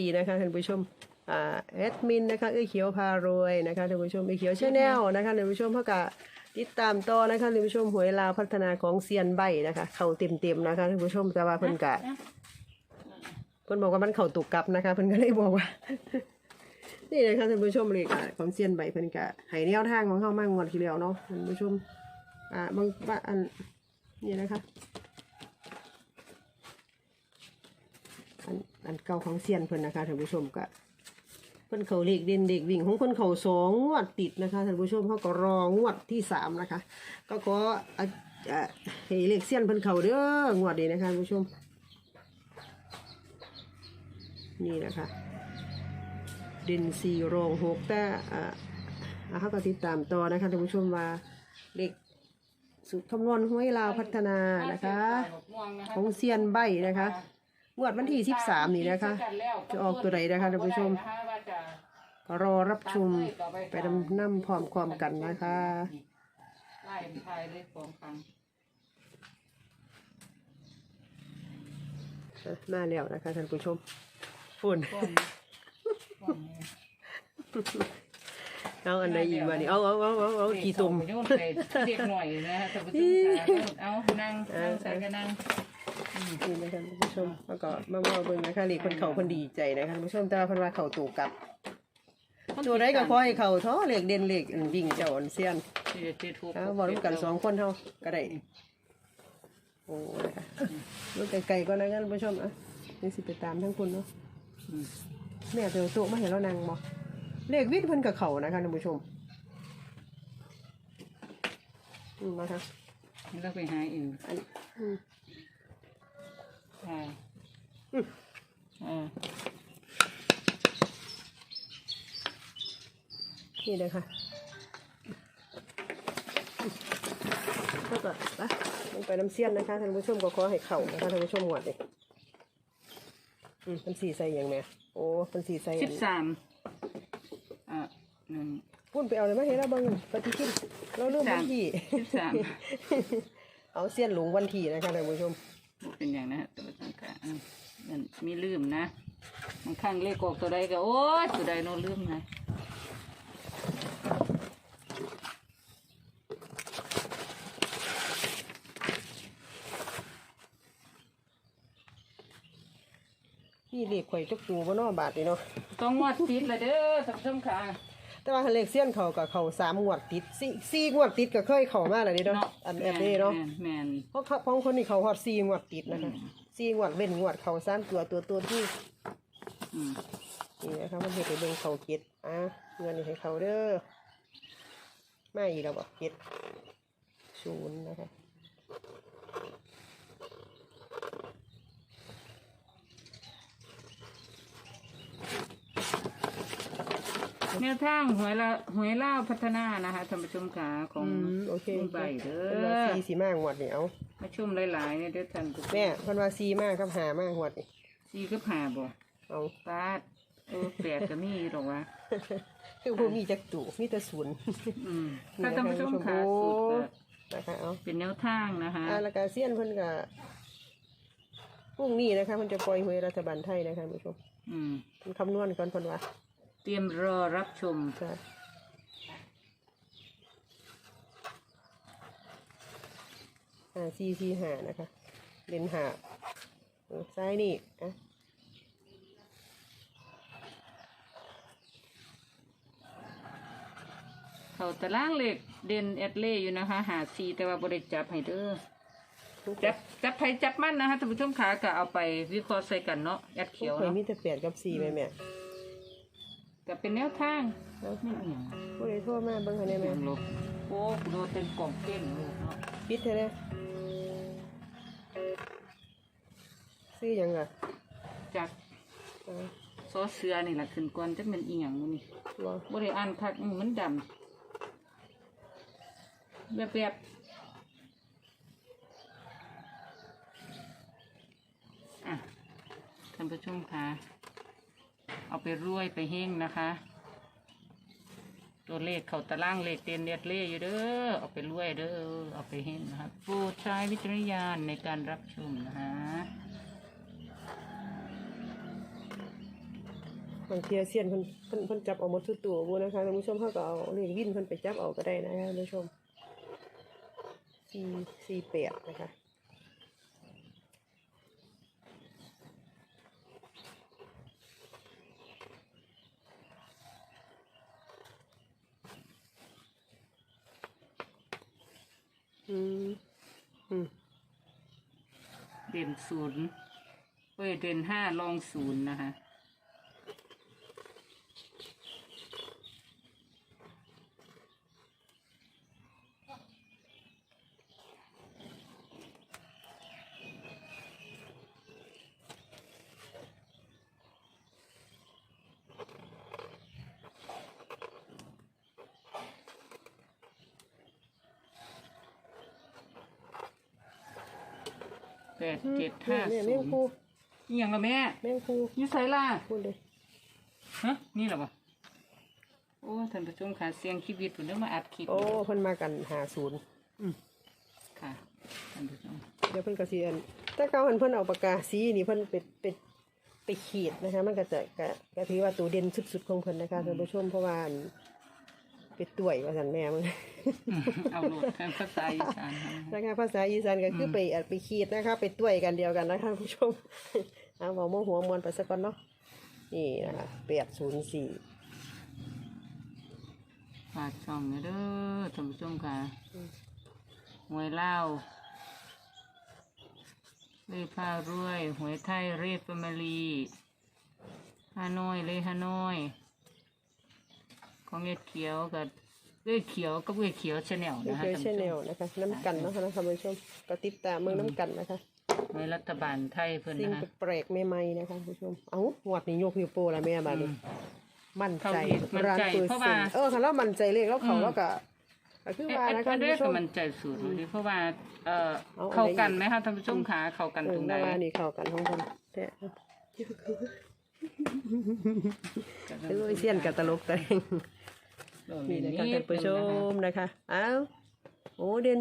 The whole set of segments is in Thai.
ดีนะคะท่านผู้ชมอ่าแอดมินนะคะเอ้ยเขียวพารวยนะคะท่านผู้ชมเอ้ยเขียวชาแนลนะคะท่านผู้ชมเพื่อกะติดตามต่อนะคะท่านผู้ชมหวยลาวพัฒนาของเซียนใบนะคะ เข่าเต็มๆนะคะท่านผู้ชมแต่ว่าเพิ่นกะเพิ่นบอกว่ามันเข่าตุกกลับนะคะเพิ่นก็เลยบอกว่า นี่นะคะท่านผู้ชมเลยค่ะของเซียนใบเพิ่นกะให้แนวทางของเขามางวดที่แล้วเนาะท่านผู้ชมอ่าบางว่าอันนี่นะคะ อันอันเก่าของเซียนเพิ่นนะคะท่านผู้ชมก็เพิ่นเขาเลขเด่นเด็กวิ่งของเพิ่นเขาสองงวดติดนะคะท่านผู้ชมเขาก็รองวดที่สามนะคะ ก็ขออะอะให้เลขเซียนเพิ่นเขาเด้องวดนี้นะคะท่านผู้ชม นี่นะคะเด่นสี่รองหกแต่อ่าเขาก็ติดตามต่อนะคะท่านผู้ชมว่าเลขสุดคำนวณห้วยลาวพัฒนานะคะ ของเซียนใบนะคะ งวดวันที่13นี่นะคะ จะออกตัวใดนะคะท่านผู้ชม ก็รอรับชมไปดำน้ำพร้อมความกันนะคะไล่ไปเลยสองครั้งมาแล้วนะคะท่านผู้ชมฝุ่นก้อนก้อนนี้เอาอันใดอีกมานี่เอาเอาเอาเอาเอาขี้ตุ่มโยนไปเด็กหน่อยนะฮะแต่ประตูเอานั่งนั่งใส่ก็นั่ง นี่นะคะท่านผู้ชมแล้วก็มาเมาเบิ่งนะคะนี่คนเขาคนดีใจนะคะท่านผู้ชมแต่ว่าเพิ่นว่าเขาตู่กลับ ตัวใดก็ขอให้เขาท้อเหล็กเด่นเหล็กอันวิ่งเจ้าอันเซียนที่จะติดทุกเอาบอกร่วมกันสองคนเท่าก็ได้โอ้นะคะลูกไก่ๆก็นะท่านผู้ชมอะนี่สิไปตามทั้งคุณเนาะแม่เตียวโต๊ะมาเห็นแล้วนางบ่เลขวิทย์เพิ่นกับเขานะคะท่านผู้ชมอืมนะคะแล้วไปหาอื่นอันอืม ใช่อ่า นี่เลยค่ะแล้วก็ไปลงไปน้ำเสี้ยนนะคะท่านผู้ชมก็ขอให้เข่านะคะท่านผู้ชมหวดเลยอืมเป็นสีใส่อย่างแม่โอ้เป็นสีใส่สิบสามอ่าหนึ่งพุ่นไปเอาเลยมาเห็นแล้วเบ้างปฏิทินเราเริ่มวันที่สิบสามเอาเสี้ยนหลงวันที่นะคะท่านผู้ชมเป็นอย่างนะตัวต่างกั นมันมีลืมนะบางครั้งเลขออกตัวใดก็โอ้ยตัวใดโน้ลืมนะนี่เลขข่อยจักตูบ่เนอบาทนี่เนาะต้องงวดติดละเด้อท่านผู้ชมค่ะ แต่ว่าเลขเสี้ยนเขากับเขาสามงวดติดสี่สี่งวดติดก็เคยเข้ามาแล้วนี่เนาะอันแอบนี้เนาะแม่แม่นเพราะเขาของคนนี้เขาฮอดสี่งวดติดนะคะสี่งวดเว้นงวดเขาสามตัวตัวตัวที่อืมนี่นะคะมันเห็นไปเบิ่งเขาเก็ดอะเงินนี่ให้เขาเด้อไม่อีกแล้วบ่เก็ดศูนย์นะคะ แนวทางหวยละหวยล่าวพัฒนานะคะท่านผู้ชมขาของอืมโอเคคุณใบเด้เพิ่นว่าอสี่สีมากงวดนี่เอามาชมหลายๆเนี่ยเด้อท่านผู้ชมแม่เพิ่นว่าสี่มากกับหามากงวดนี่สี่ก็ผ่าบ่เอาปาดเออแปดก็มีหรอกวะคือบ่มีจักตู่มีแต่ศูนย์ อืมถ้าท่านผู้ชมขาโอ้สุดก็นะคะเอา เป็นแนวทางนะคะ อาและกาเซียนเพิ่นก็พรุ่งนี้นะคะเพิ่นจะปล่อยหวยรัฐบาลไทยนะคะท่านผู้ชมอืม เพิ่นคำนวณก่อนเพิ่นว่า เตรียมรอรับชมค่ะห้าสี่สี่ห้านะคะ เล่นหาเออซ้ายนี่อะเขาตารางเหล็กเด่นแอดเล่อยู่นะคะหาซีแต่ว่าบริจับให้เด้อจับจับไผจับมันนะคะท่านผู้ชมขาก็เอาไปวิเคราะห์ใส่กันเนาะแอดเขีเขียยววเคยเนาะมีแต่แปดกับสี่แม่แม่ ก็เป็นแนวทางเอ้าไม่เอียงบ่ได้โทรมาเบิ่งให้แน่เอีแม่ยงลบโอ้กูโดนเต็มกล่องเก้นเลยเนาะปิดให้แน่ซื้อหยังอะจากอ่าซอสเสือนี่แหละขึ้นก่อนจะเป็นอีหยังมื้อนี่บ่บ่ได้อ่านคักอื้อมันดำแบบแบบอะท่านผู้ชมคะ เอาไปรวยไปเฮงนะคะ ตัวเลขเขาตารางเลขเตียนเดียดเล่อยู่เด้อเอาไปรวยเด้อเอาไปเฮงนะคะโปรดใช้วิจารณญาณในการรับชมนะคะบางเทีเซียนเพิ่นเพิ่นเพิ่นจับเอาหมดทุกตัวบ่นะคะท่านผู้ชมเขาก็เอาเลขวินเพิ่นไปจับเอาก็ได้นะคะท่านผู้ชมสี่สี่แปดนะคะ อืม อืม เด่นศูนย์เอ้ยเด่นห้าลองศูนย์นะคะ แปดเจ็ดห้าเนี่ยศูแม่งนย์คูอิหยังละแม่แม่งคูอยูไซล่ะพูดเลยฮะ นี่เหรอวะโอ้ท่านผู้ชมค่ะเสียงคลิปวิดผมเริ่มมาอัดคลิปโอ้เพิ่นมากันหาศูนย์ค่ะท่านผู้ชมเดี๋ยวเพิ่นก็สิอันแต่เก่าหันเพิ่นเอาปากกาสีนี่เพิ่นไปไปไปขีดนะคะ มันก็จะก็ก็ถือว่าตัวเด่นสุดๆของเพิ่นนะคะท่านผู้ชมเพราะว่าอัน เป็นตัวยว่าซั่นแม่มึงอืมเอาโหลดทางภาษาอีสานค่ะนะคะภาษาอีสานก็คือไปอัดไปขีดนะคะ ไปตัวยกันเดียวกันนะคะท่านผู้ชมเอาเว้าโมหัวมวนไปสักก่อนเนาะนี่นะคะ804ฝากช่องหนะเด้อท่านผู้ชมค่ะหวยเล่าวเลขผ้ารวยหวยไทยเรศฟมิลีฮานอย เลขฮานอย ของเอ็ดเขียวกับเอ็ดเขียวกับเอ็ดเขียวชาแนลนี่นะคะคือท่านชผู้ชแนลมนะคะน้ำกันเนาะคะท่านผู้ชมก็ติดตามเมืองน้ำกันนะคะหวยรัฐบาลไทยเพิ่นสิ่งนะคะแปลกๆใหม่ๆนะคะคุณผู้ชมเอ้าหวดนี่ยกนิ้วโป้ละแม่มาดิอืมมั่นใจเขาอีกมั่นใจร้านเปอร์เพราะเซ็ว่านต์เออค่ะแล้วมั่นใจเลขแล้วเขาอืม แล้วก็ก็คือว่าเอ๊ะนะคะอันคุณนี้ผู้ชก็ม มันใจสูตรเลยเพราะว่าเอ่อเอาอันใด เข้ากันไหมคะท่านผู้ชมขาเข้ากันเอตอรงใดมาว่านี่เข้ากันของคนแต่เออเสียนกับตลกแต่ง นี่นะคะท่านผู้ชมนะคะเอ้าโอ้เด่น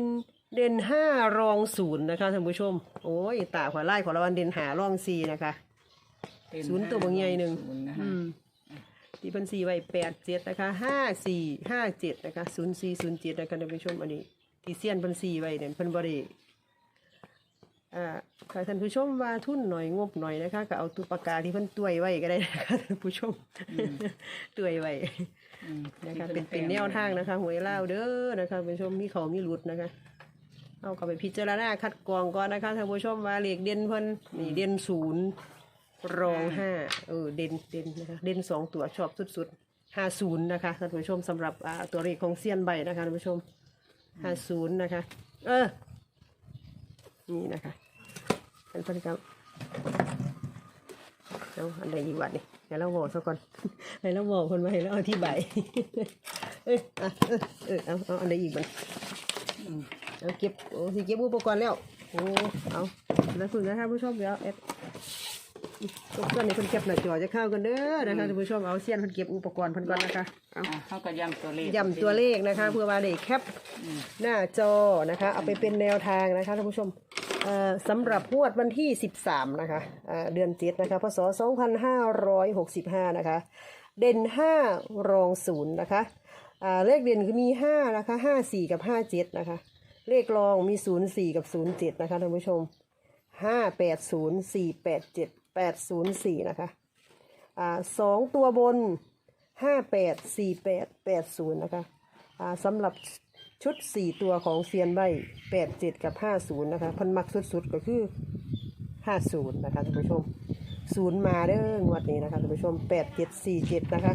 เด่นห้ารองศูนย์นะคะท่านผู้ชม โอ้ยตาขวาไล่ขวาละวันเด่นหารองสี่นะคะศูนย์ตัวบางใหญ่หนึ่งศูย์นะคะอืมที่เพันสี่ไว้แปดเจ็ดนะคะห้าสี่ห้าเจ็ดนะคะศูนย์สี่ศูนย์เจ็ดนะคะท่านผู้ชมอันนี้ที่เซียนเพันสี่ไว้เนี่ยเพิ่นบริ อ่าค่ะท่านผู้ชมว่าทุนหน่อยงบหน่อยนะคะก็เอาตุปากกาที่เพิ่นต้วยไว้ก็ได้นะคะท่านผู้ชมต้วยไว้อืมนะคะเป็นเป็นแนวทางนะคะหวยเล่าวเด้อนะคะท่านผู้ชมมีเขามีหลุดนะคะ เอากลับไปพิจารณาคัดกรองก่อนนะคะท่านผู้ชมว่าเลขเด่นเพิ่นนี่เด่นศูนย์รองห้าเออเด่นเด่นนะคะเด่นสองตัวชอบสุดๆห้าศูนย์นะคะท่านผู้ชมสำหรับอ่าตัวเลขของเซียนใบนะคะท่านผู้ชมห้าศูนย์นะคะ เออ นี่นะคะ เป็นพฤติกรรมแล้วอันใดอีกวันนี่ให้เราบอกซะก่อนให้เราบอกคนมาให้เราอธิบายเอ้ยอะเออเออเอาเอาอันใดอีกบันอืมเอาเก็บโอ้สิเก็บอุปกรณ์แล้วโอ้เอาแล้วคุณนะคะผู้ชมเดี๋ยวเอ็ดทุกท่านในเพิ่นเก็บหน้าจอจะเข้ากันเด้อนะคะท่านผู้ชมเอาเสี้ยนเพิ่นเก็บอุปกรณ์เพิ่นก่อนนะคะเอาอะเขาก็ย้ำตัวเลขย้ำตัวเลขนะคะ เพื่อว่าได้แคปอืมหน้าจอนะคะ เอาไปเป็นแนวทางนะคะท่านผู้ชมเอ่อ สำหรับงวดวันที่ 13 นะคะอ่าเดือน7นะคะพศ 2565 นะคะ เด่น 5 รองศูนย์นะคะอ่าเลขเด่นคือมี 5 นะคะ 54 กับ 57 นะคะ เลขรองมี 04 กับ 07 นะคะท่านผู้ชมห้าแปดศูนย์สี่แปดเจ็ดแปดศูนย์สี่นะคะอ่าสองตัวบนห้าแปดสี่แปดแปดศูนย์นะคะอ่าสำหรับ ชุดสี่ตัวของเซียนใบแปดเจ็ดกับห้าศูนย์นะคะพันมักสุดๆก็คือห้าศูนย์นะคะท่านผู้ชมศูนย์มาเด้องวดนี้นะคะท่านผู้ชมแปดเจ็ดสี่เจ็ดนะคะ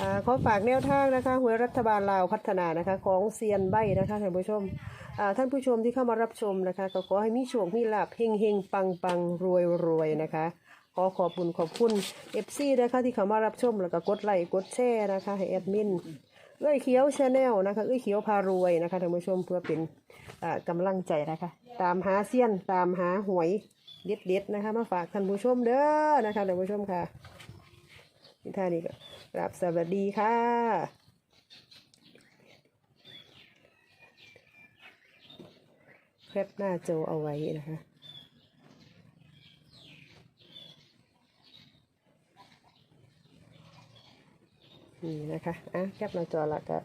อ่าขอฝากแนวทางนะคะหวยรัฐบาลลาวพัฒนานะคะของเซียนใบนะคะท่านผู้ชมอ่าท่านผู้ชมที่เข้ามารับชมนะคะก็ขอให้มีโชคมีลาภเฮงเฮงปังปังรวยรวยนะคะขอขอบคุณขอบคุณเอฟซีนะคะที่เข้ามารับชมแล้วก็กดไลค์กดแชร์นะคะให้แอดมิน เอ้ยเขียวชาแนลนะคะเอ้ยเขียวพารวยนะคะท่านผู้ชมเพื่อเป็นอ่ากำลังใจนะคะ ตามหาเซียนตามหาหวยเด็ดเด็ดๆนะคะ มาฝากท่านผู้ชมเด้อนะคะท่านผู้ชมค่ะที่ท่านี้ก็กราบสวัสดีค่ะแคปหน้าโจเอาไว้นะคะ นี่นะคะอะแคปหน้าจอแล้วก็